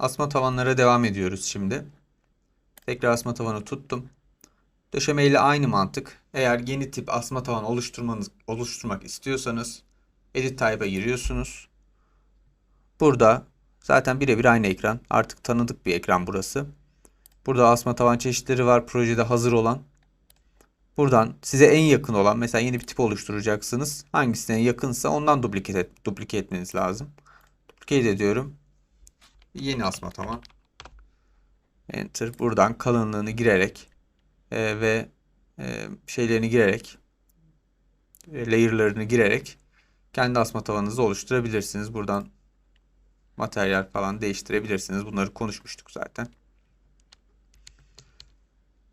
Asma tavanlara devam ediyoruz şimdi. Tekrar asma tavanı tuttum. Döşeme ile aynı mantık. Eğer yeni tip asma tavan oluşturmanız, oluşturmak istiyorsanız Edit Type'a giriyorsunuz. Burada zaten birebir aynı ekran. Artık tanıdık bir ekran burası. Burada asma tavan çeşitleri var. Projede hazır olan. Buradan size en yakın olan mesela yeni bir tip oluşturacaksınız. Hangisine yakınsa ondan duplike, et, duplike etmeniz lazım. Duplike ediyorum. Yeni asma tavan. Enter. Buradan kalınlığını girerek e, ve e, şeylerini girerek e, layer'larını girerek kendi asma tavanınızı oluşturabilirsiniz. Buradan materyal falan değiştirebilirsiniz. Bunları konuşmuştuk zaten.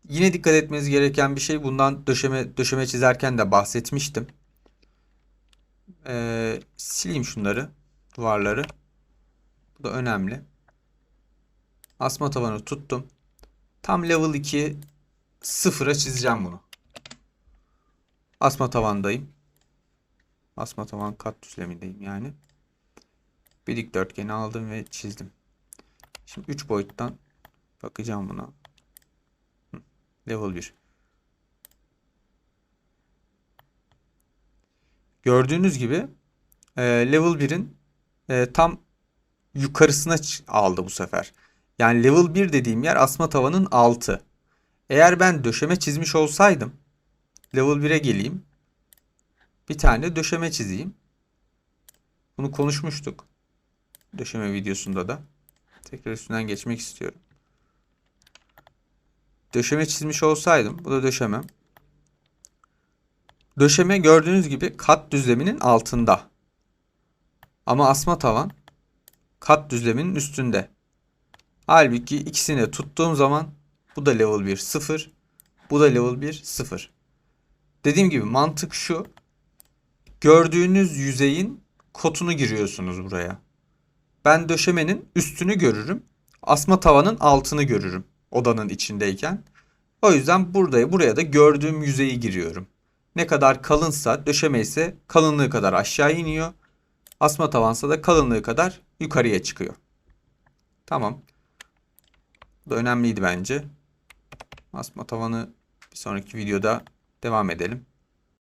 Yine dikkat etmeniz gereken bir şey bundan döşeme döşeme çizerken de bahsetmiştim. Ee, sileyim şunları, duvarları. Bu da önemli. Asma tavanı tuttum. Tam level 2 sıfıra çizeceğim bunu. Asma tavandayım. Asma tavan kat düzlemindeyim yani. Bir dikdörtgeni aldım ve çizdim. Şimdi 3 boyuttan bakacağım buna. Level 1. Gördüğünüz gibi e, level 1'in e, tam yukarısına aldı bu sefer. Yani level 1 dediğim yer asma tavanın altı. Eğer ben döşeme çizmiş olsaydım level 1'e geleyim. Bir tane döşeme çizeyim. Bunu konuşmuştuk. Döşeme videosunda da. Tekrar üstünden geçmek istiyorum. Döşeme çizmiş olsaydım. Bu da döşemem. Döşeme gördüğünüz gibi kat düzleminin altında. Ama asma tavan kat düzleminin üstünde. Halbuki ikisini de tuttuğum zaman bu da level 1 0. Bu da level 1 0. Dediğim gibi mantık şu. Gördüğünüz yüzeyin kotunu giriyorsunuz buraya. Ben döşemenin üstünü görürüm. Asma tavanın altını görürüm odanın içindeyken. O yüzden buraya buraya da gördüğüm yüzeyi giriyorum. Ne kadar kalınsa döşeme ise kalınlığı kadar aşağı iniyor. Asma tavansa da kalınlığı kadar yukarıya çıkıyor. Tamam. Bu da önemliydi bence. Asma tavanı bir sonraki videoda devam edelim.